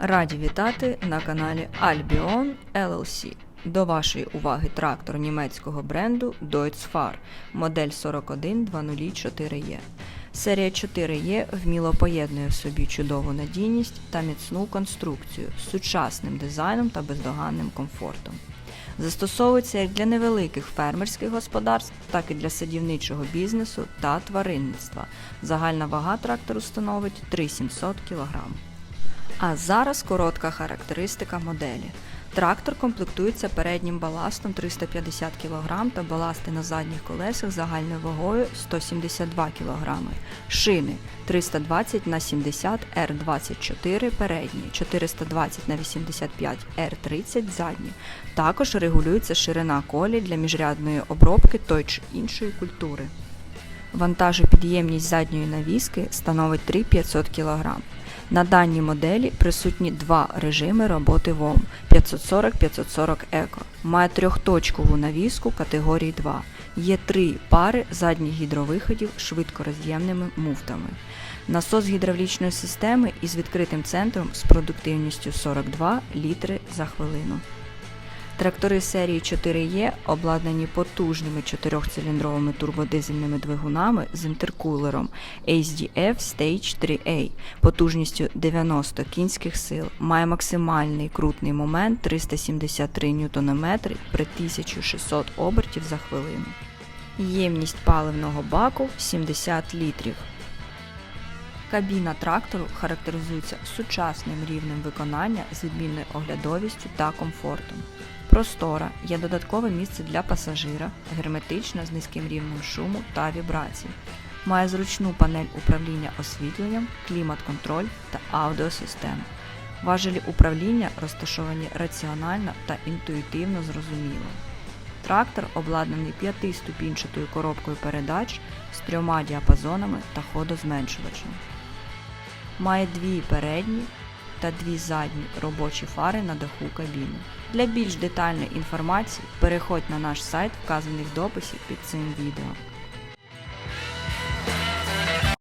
Раді вітати на каналі Albion LLC. До вашої уваги трактор німецького бренду Deutz-Fahr, модель 41204E. Серія 4E вміло поєднує в собі чудову надійність та міцну конструкцію з сучасним дизайном та бездоганним комфортом. Застосовується як для невеликих фермерських господарств, так і для садівничого бізнесу та тваринництва. Загальна вага трактору становить 3700 кг. А зараз коротка характеристика моделі. Трактор комплектується переднім баластом 350 кг та баласти на задніх колесах загальною вагою 172 кг. Шини 320 на 70 R24 передні, 420 на 85 R30 задні. Також регулюється ширина колій для міжрядної обробки той чи іншої культури. Вантажопідємність задньої навіски становить 3500 кг. На даній моделі присутні два режими роботи ВОМ 540-540 Еко. Має трьохточкову навіску категорії 2. Є три пари задніх гідровиходів з швидкороз'ємними муфтами. Насос гідравлічної системи із відкритим центром з продуктивністю 42 літри за хвилину. Трактори серії 4Е обладнані потужними чотирьохциліндровими турбодизельними двигунами з інтеркулером HDF Stage 3A потужністю 90 кінських сил, має максимальний крутний момент 373 Нм при 1600 обертів за хвилину. Ємність паливного баку 70 літрів. Кабіна трактору характеризується сучасним рівнем виконання з відмінною оглядовістю та комфортом. Простора є додаткове місце для пасажира, герметична з низьким рівнем шуму та вібрацій. Має зручну панель управління освітленням, клімат-контроль та аудіосистему. Важелі управління розташовані раціонально та інтуїтивно зрозуміло. Трактор обладнаний п'ятиступінчатою коробкою передач з трьома діапазонами та ходозменшувачем. Має дві передні та дві задні робочі фари на даху кабіни. Для більш детальної інформації переходь на наш сайт, вказаний в дописі під цим відео.